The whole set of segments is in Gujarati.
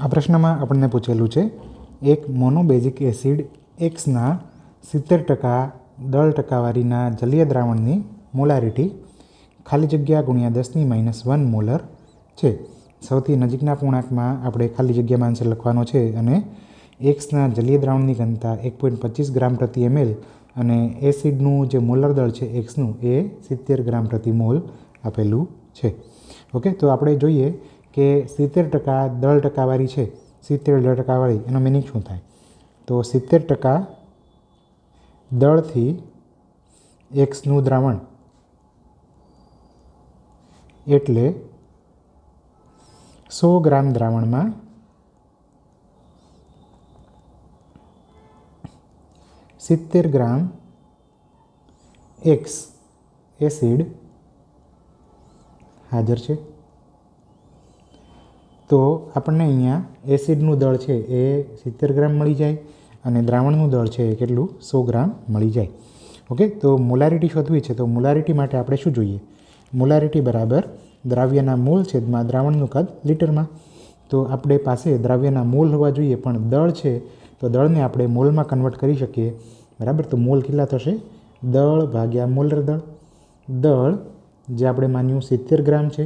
આ પ્રશ્નમાં આપણને પૂછેલું છે, એક મોનોબેઝિક એસિડ એક્સના સિત્તેર ટકા દળ ટકાવારીના જલીય દ્રાવણની મોલારિટી ખાલી જગ્યા ગુણ્યા દસની માઇનસ વન મોલર છે. સૌથી નજીકના પૂર્ણાંકમાં આપણે ખાલી જગ્યામાં આન્સર લખવાનો છે અને એક્સના જલીય દ્રાવણની ઘનતા એક પોઈન્ટ પચીસ ગ્રામ પ્રતિ એમએલ અને એસિડનું જે મોલર દળ છે એક્સનું એ સિત્તેર ગ્રામ પ્રતિ મોલ આપેલું છે. ઓકે, તો આપણે જોઈએ કે સિત્તેર ટકા દળ ટકાવાળી છે. સિત્તેર દળ ટકાવાળી એનો મિનિંગ શું થાય? તો સિત્તેર ટકા દળથી એક્સનું દ્રાવણ એટલે સો ગ્રામ દ્રાવણમાં સિત્તેર ગ્રામ એક્સ એસિડ હાજર છે. તો આપણને અહીંયા એસિડનું દળ છે એ સિત્તેર ગ્રામ મળી જાય અને દ્રાવણનું દળ છે એ કેટલું? સો ગ્રામ મળી જાય. ઓકે? તો મોલારિટી શોધવી છે. તો મોલારિટી માટે આપણે શું જોઈએ? મોલારિટી બરાબર દ્રાવ્યના મૂળ છેદમાં દ્રાવણનું કદ લીટરમાં. તો આપણે પાસે દ્રાવ્યના મૂળ હોવા જોઈએ, પણ દળ છે, તો દળને આપણે મોલમાં કન્વર્ટ કરી શકીએ. બરાબર? તો મોલ કેટલા થશે? દળ ભાગ્યા મોલર દળ. દળ, જે આપણે માન્યું સિત્તેર ગ્રામ છે,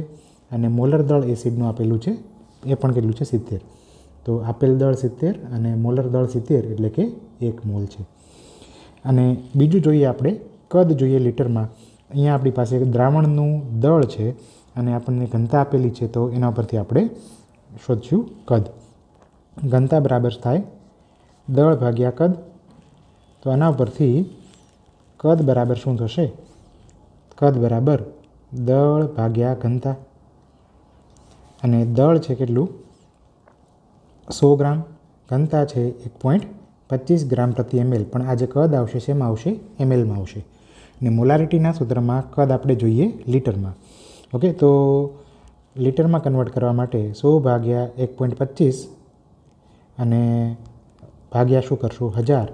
અને મોલર દળ એસિડનું આપેલું છે એ પણ કેટલું છે? સિત્તેર. તો આપેલ દળ સિત્તેર અને મોલર દળ સિત્તેર એટલે કે એક મોલ છે. અને બીજું જોઈએ આપણે, કદ જોઈએ લીટરમાં. અહીંયા આપણી પાસે દ્રાવણનું દળ છે અને આપણને ઘનતા આપેલી છે, તો એના પરથી આપણે શોધશું કદ. ઘનતા બરાબર થાય દળ ભાગ્યા કદ. તો આના પરથી કદ બરાબર શું થશે? કદ બરાબર દળ ભાગ્યા ઘનતા. અને દળ છે કેટલું? સો ગ્રામ. ઘનતા છે એક પોઈન્ટ પચીસ ગ્રામ પ્રતિ એમએલ પણ આ જે કદ આવશે, શેમાં આવશે? એમએલમાં આવશે. ને મોલારિટીના સૂત્રમાં કદ આપણે જોઈએ લીટરમાં. ઓકે, તો લીટરમાં કન્વર્ટ કરવા માટે સો ભાગ્યા એક પોઈન્ટ પચીસ અને ભાગ્યા શું કરશું? હજાર.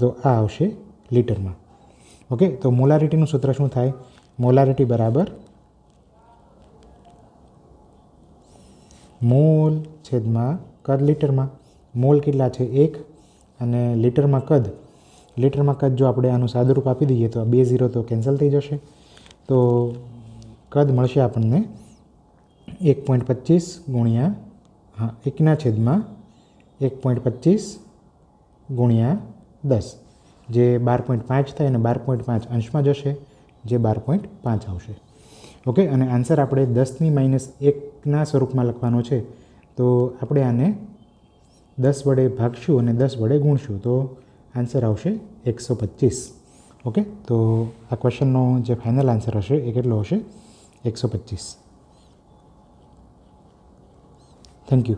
તો આ આવશે લીટરમાં. ઓકે, તો મોલારિટીનું સૂત્ર શું થાય? મોલારિટી બરાબર મોલ છેદમાં કદ લીટરમાં. મોલ કેટલા છે? એક. અને લીટરમાં કદ. લીટરમાં કદ જો આપણે આનું સાદુરૂપ આપી દઈએ તો બે ઝીરો તો કેન્સલ થઈ જશે. તો કદ મળશે આપણને એક પોઈન્ટ પચીસ ગુણ્યા, હા, એકના છેદમાં એક પોઈન્ટ પચીસ ગુણ્યા દસ. જે બાર પોઈન્ટ પાંચ થાય અને બાર પોઈન્ટ પાંચ અંશમાં જશે, જે બાર પોઈન્ટ પાંચ આવશે. ઓકે, અને આન્સર આપણે દસની માઇનસ એકના સ્વરૂપમાં લખવાનો છે. તો આપણે આને દસ વડે ભાગશું અને દસ વડે ગુણશું, તો આન્સર આવશે એકસો પચીસ. ઓકે, તો આ ક્વેશ્ચનનો જે ફાઇનલ આન્સર હશે એ કેટલો હશે? એકસો પચીસ. Thank you.